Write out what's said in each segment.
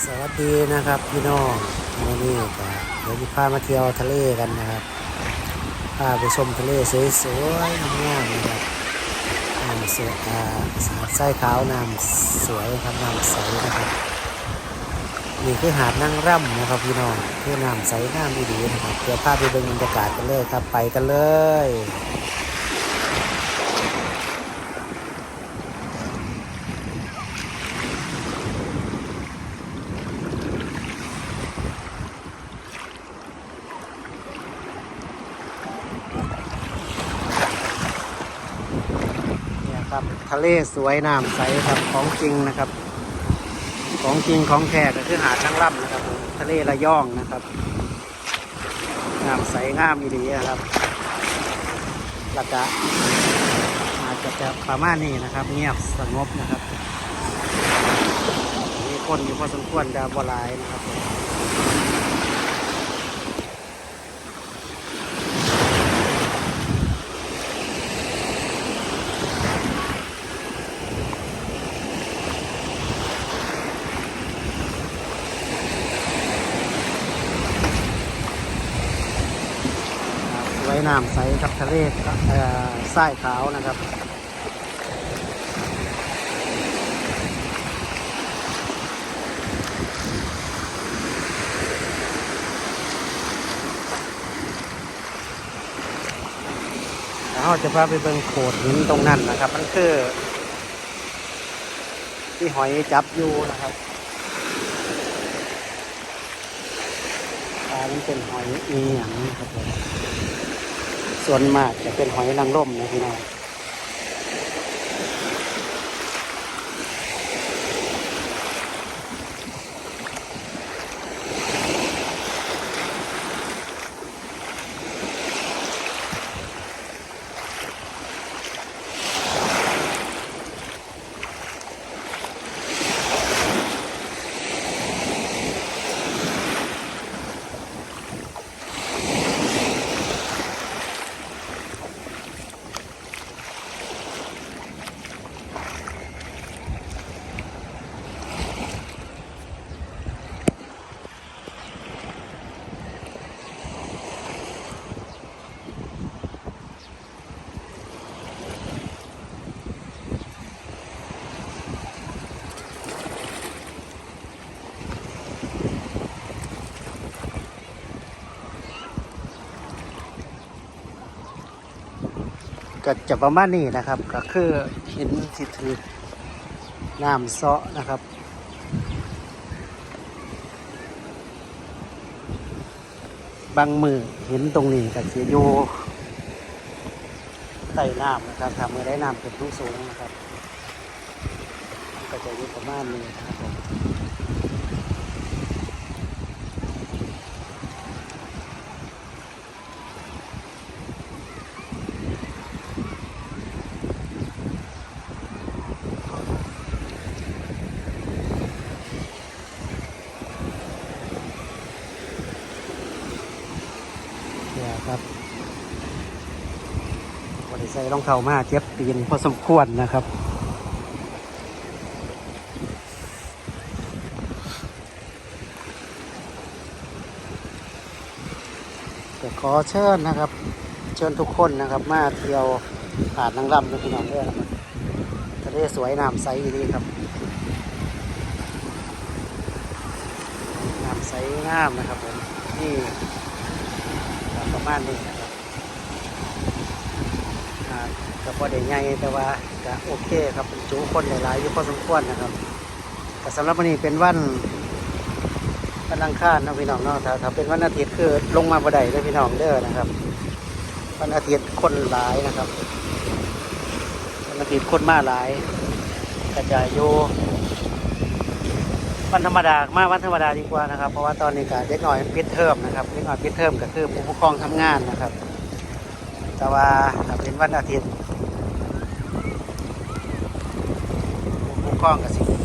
สวัสดีนะครับพี่น้องวันนี้ก็เดี๋ยวจะพามาเที่ยวทะเลกันนะครับพาไปชมทะเลสวยๆงามๆนะครับน้ำสวยอ่าสาดทรายขาวน้ำสวยครับน้ำใสนะครับนี่คือหาดนั่งร่ำนะครับพี่น้องคือน้ำใสน้ำดีๆนะครับเดี๋ยวพาไปเบิ่งบรรยากาศกันเลยครับไปกันเลย เนี่ยครับ ทะเลสวยน้ำใสครับของจริงนะครับ ของจริงของแท้ก็คือหาดนั่งร่ำนะครับ ทะเลระยองนะครับน้ำใสงามอีดีครับแล้วก็อาจจะจะประมาณนี้นะครับ เงียบสงบนะครับ มีคนอยู่พอสมควรจะบหลายนะครับผม ครับสวย น้ำใสครับทะเลครับเทรายขาวนะครับแล้วเราจะพาไปเบิ่งโขดหินตรงนั้นนะครับ มันคือ ที่หอยจับอยู่นะครับปลามันเป็นหอยอีหยังครับผม ส่วนมากจะเป็นหอยนางรมนะพี่น้อง ก็จะประมาณนี้นะครับ ก็คือเห็นสิถือน้ำเซาะนะครับบางมือเห็นตรงนี้ก็จะอยู่ใต้น้ำนะครับทำมือได้น้ำเป็นทุสูงนะครับ ก็จะอยู่ประมาณนี้นะครับผมเนี่ยครับ ใส่รองเท้ามาเจ็บตีนพอสมควรนะครับแต่ขอเชิญนะครับ เชิญทุกคนนะครับมาเที่ยวหาดนางรำนะพี่น้องเด้อนะครับทะเลสวยน้ำใสดีครับน้ำใสงามนะครับผมนี่ประมาณนี้ ก็พอได้ใหญ่แต่ว่าก็โอเคครับจูคนหลายๆอยู่พอสมควรนะครับแต่สำหรับวันนี้เป็นวันวันอังคารนะพี่น้องเนาะถ้าถ้าเป็นวันอาทิตย์คือลงมาบ่ได้เลยพี่น้องเด้อนะครับ วันอาทิตย์คนหลายนะครับวันอาทิตย์คนมาหลายกระจายอยู่วันธรรมดามาวันธรรมดาดีกว่านะครับ เพราะว่าตอนนี้ก็เด็กหน่อยปิดเทอมนะครับเด็กหน่อยปิดเทอมก็คือผู้ปกครองทำงานนะครับ แต่ว่าเป็นวันอาทิตย์ผู้ปกครองกับสิม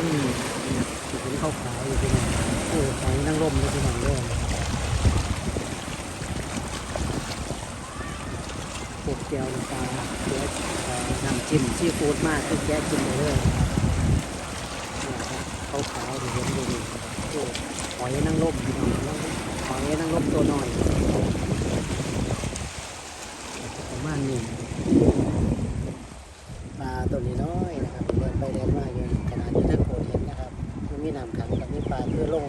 ต้นนี้เห็นขาวอยู่ที่นั่นโอ้หอยนางร่มอยู่ที่นั่นเลยพวกแก้วน้ำปลาแก้วเอ่อน้ำจิ้มซีฟู้ดมากคือแก้กินไปเลยขาวขาวๆที่เห็นอยู่นี่โอ้หอยนางรมพี่น้องหอยนางร่มตัวน้อยประมาณนี้ ปลาตัวนี้น้อยนะครับเดินไปเดินมาอยู่ขนาดที่ท่านโคเห็นนะครับมันมีน้ำขังกับมีปลาคือลง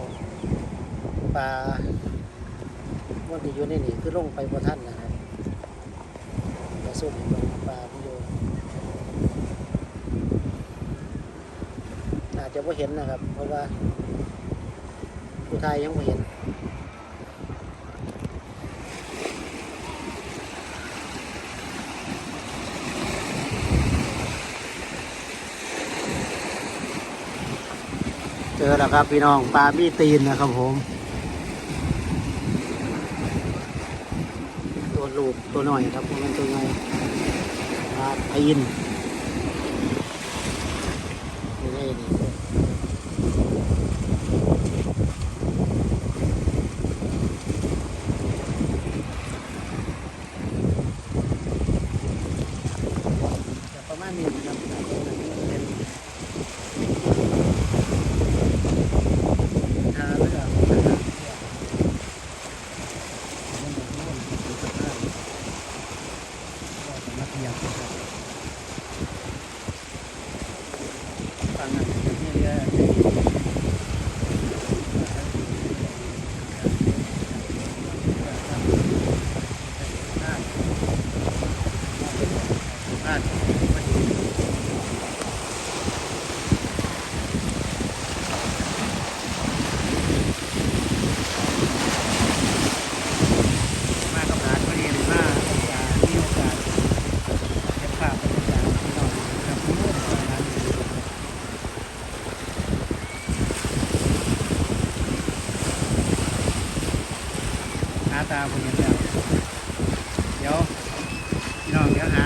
ปลาวันที่อยู่ในนี่คือลงไปบนท่านนะครับกระสุนลงปลาที่อยู่อาจจะไม่เห็นนะครับ เพราะว่าผู้ไทยยังไม่เห็นเจอแล้วครับพี่น้องปลามีตีนนะครับผม ตัวหน่อยครับมันตัวใหญ่ปลาตีนนี่นี่จะประมาณนี้นะครับเป็น ทาเลือกมาเทียบนะครับฟังอะนี่เรืออ่า มากับร้านพอดีเลยมาโอกาสมีโอกาสเก็บภาพบรรยากาศที่เราครับที่นู่นร้านหาตาผมเห็นแล้วเดี๋ยวพี่น้องเดี๋ยวหา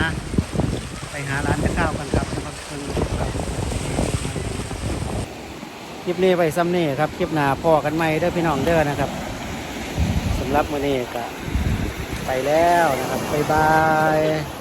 ไปหาร้านจะข้าวกันครับนะครับเพิ่งครับ คลิปนี้ไปซ้ำนี่ครับ คลิปหน้าพ่อกันไหมเด้อพี่น้องเด้อนะครับสำหรับมื้อนี้ก็ไปแล้วนะครับบ๊ายบาย